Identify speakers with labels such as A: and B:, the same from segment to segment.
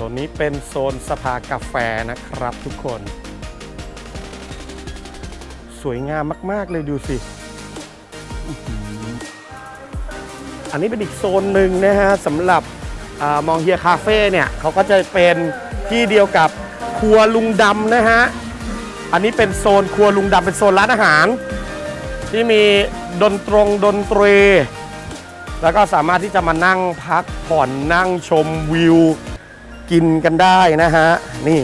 A: ซนนี้เป็นโซนสภากาแฟนะครับทุกคน สวยงามมาก ๆ เลยดูสิ อันนี้เป็นอีกโซนหนึ่งนะฮะสำหรับอมองเฮียคาเฟ่เนี่ยเขาก็จะเป็นที่เดียวกับครัวลุงดำนะฮะ อันนี้เป็นโซนครัวลุงดำเป็นโซนร้านอาหาร ที่มีดนตรงดนตรี แล้วก็สามารถที่จะมานั่งพักผ่อนนั่งชมวิว กินกันได้นะฮะ นี่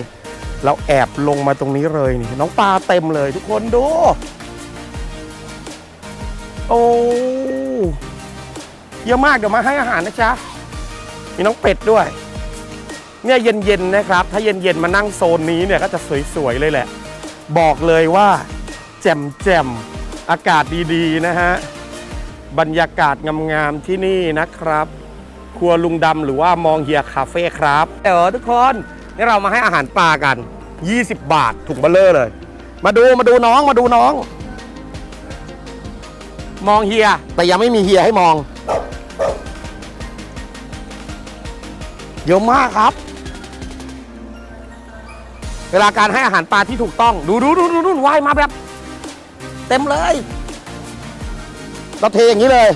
A: เราแอบลงมาตรงนี้เลยนี่ น้องปลาเต็มเลยทุกคนดู โอ้เยอะมากเดี๋ยวมาให้อาหารนะจ๊ะ มีน้องเป็ดด้วย เนี่ยเย็นๆนะครับ ถ้าเย็นๆมานั่งโซนนี้เนี่ยก็จะสวยๆเลยแหละ บอกเลยว่าแจ่มแจ่มๆอากาศดีๆนะฮะ บรรยากาศงามๆที่นี่นะครับ ครัวลุงดำหรือว่ามองเฮียคาเฟ่ครับเดี๋ยวทุกคนนี่เรามาให้อาหารปลากัน 20 บาทถุงเบลเลอร์เลย มาดูมาดูน้องมาดูน้อง มองเฮียแต่ยังไม่มีเฮียให้มองเยอะมากครับ เวลาการให้อาหารปลาที่ถูกต้อง ดูดูดูดูดูว่ายมาแบบ เต็มเลยเราเทอย่างนี้เลย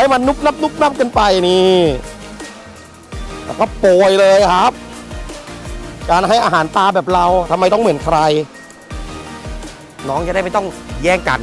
A: ให้มันนุบนับนุบนับกันไปนี่แล้วก็โปรยเลยครับ การให้อาหารปลาแบบเราทำไมต้องเหมือนใคร น้องจะได้ไม่ต้องแย่งกัน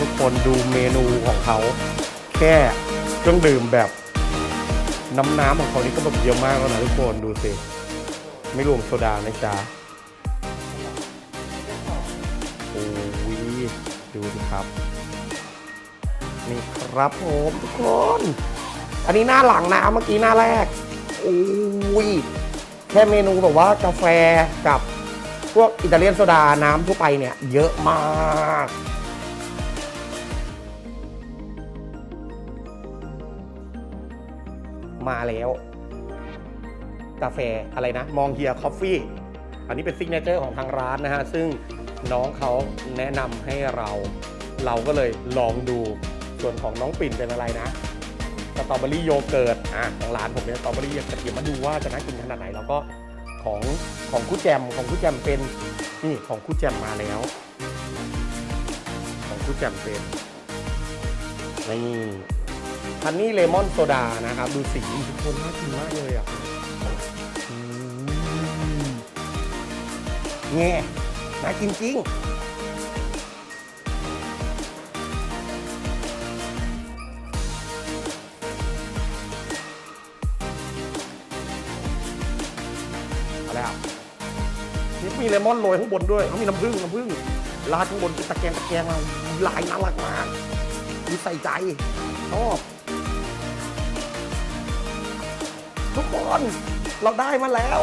A: ทุกคนดูเมนูของเขา แค่เครื่องดื่มแบบน้ำน้ำของเขานี่ก็แบบเยอะมากแล้วนะทุกคนดูสิไม่รวมโซดานะจ๊ะโอ้ยดูสิครับ นี่ครับผมทุกคน อันนี้หน้าหลังนะเมื่อกี้หน้าแรกโอ้ยแค่เมนูแบบว่ากาแฟกับพวกอิตาเลียนโซดาน้ำทั่วไปเนี่ย เยอะมาก มาแล้ว กาแฟอะไรนะ มองเฮียคอฟฟี่ อันนี้เป็นซิกเนเจอร์ของทางร้านนะฮะ ซึ่งน้องเขาแนะนำให้เรา เราก็เลยลองดู ส่วนของน้องปิ่นเป็นอะไรนะ สตรอเบอรี่โยเกิร์ต อะของร้านผมเนี่ยสตรอเบอรี่โยเกิร์ตเดี๋ยวมาดูว่าจะน่ากินขนาดไหน แล้วก็ของของคู่แจมของคู่แจมเป็น นี่ของคู่แจมมาแล้ว ของคู่แจมเป็นนี่ ฮันนี่เลมอนโซดานะครับ ดูสีทุกคนน่ากินมากเลยอะอืมแงน่ากินจริงอะไรอะนี่มีเลมอนโรยข้างบนด้วยเขามีน้ำผึ้งน้ำผึ้งราดข้างบนเป็นตะแกรงตะแกรงมาลายน่ารักมากดูใส่ใจชอบ ทุกคนเราได้มาแล้ว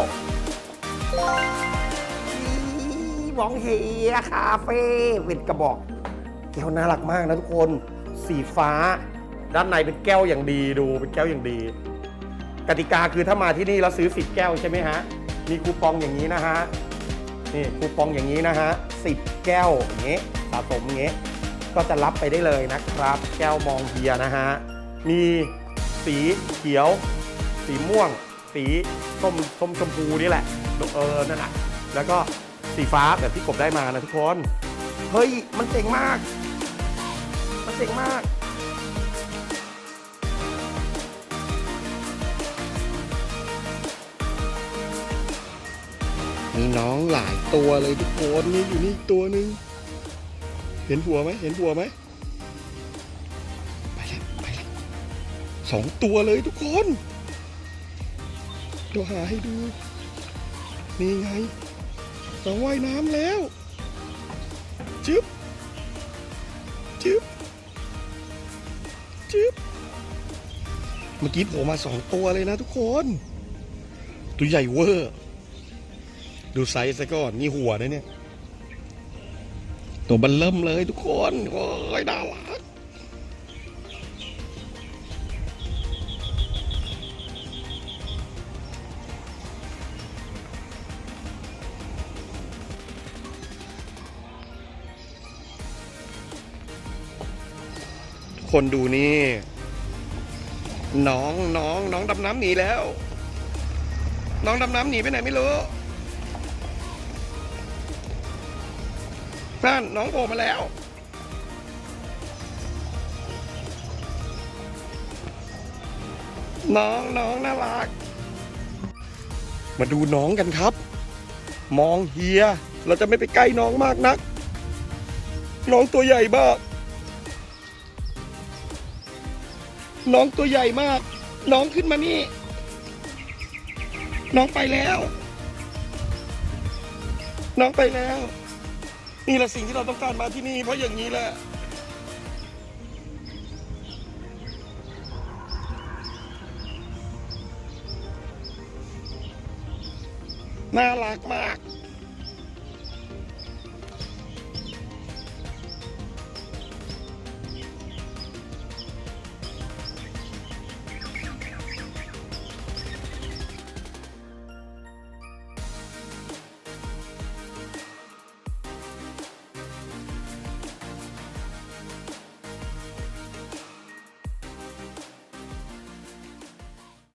A: อีหมองเฮียคาเฟ่เป็นกระบอก แก้วน่ารักมากนะทุกคน สีฟ้า ด้านในเป็นแก้วอย่างดีดูเป็นแก้วอย่างดี กติกาคือถ้ามาที่นี่แล้วซื้อ10แก้วใช่ไหมฮะ มีคูปองอย่างนี้นะฮะ นี่คูปองอย่างนี้นะฮะ10แก้วอย่างเงี้ยสะสมอย่างเงี้ยก็จะรับไปได้เลยนะครับ แก้วมองเฮียนะฮะ มีสีเขียว สีม่วง สีส้มส้มชมพูนี่แหละเออนั่นแหละแล้วก็สีฟ้าแบบที่กบได้มานะทุกคน เฮ้ย มันเจ๋งมาก มันเจ๋งมากมีน้องหลายตัวเลยทุกคนนี่อยู่นี่ตัวหนึ่งเห็นหัวไหมเห็นหัวไหมไปแล้วไปแล้วสองตัวเลยทุกคน เดี๋ยวหาให้ดู นี่ไงเราว่ายน้ำแล้วจึ๊บจึ๊บจึ๊บเมื่อกี้โผล่มาสองตัวเลยนะทุกคน ตัวใหญ่เวอร์ ดูไซส์ซะก่อนนี่หัวนะเนี่ย ตัวบันเริ่มเลยทุกคน โอ้ยน่ารั คนดูนี่ น้องน้องน้องดำน้ำหนีแล้ว น้องดำน้ำหนีไปไหนไม่รู้นั่นน้องโผล่มาแล้ว น้องน้องน่ารัก มาดูน้องกันครับ มองเฮีย เราจะไม่ไปใกล้น้องมากนัก น้องตัวใหญ่มาก น้องตัวใหญ่มาก น้องขึ้นมานี่ น้องไปแล้ว น้องไปแล้ว นี่แหละสิ่งที่เราต้องการมาที่นี่ เพราะอย่างนี้แหละน่ารักมาก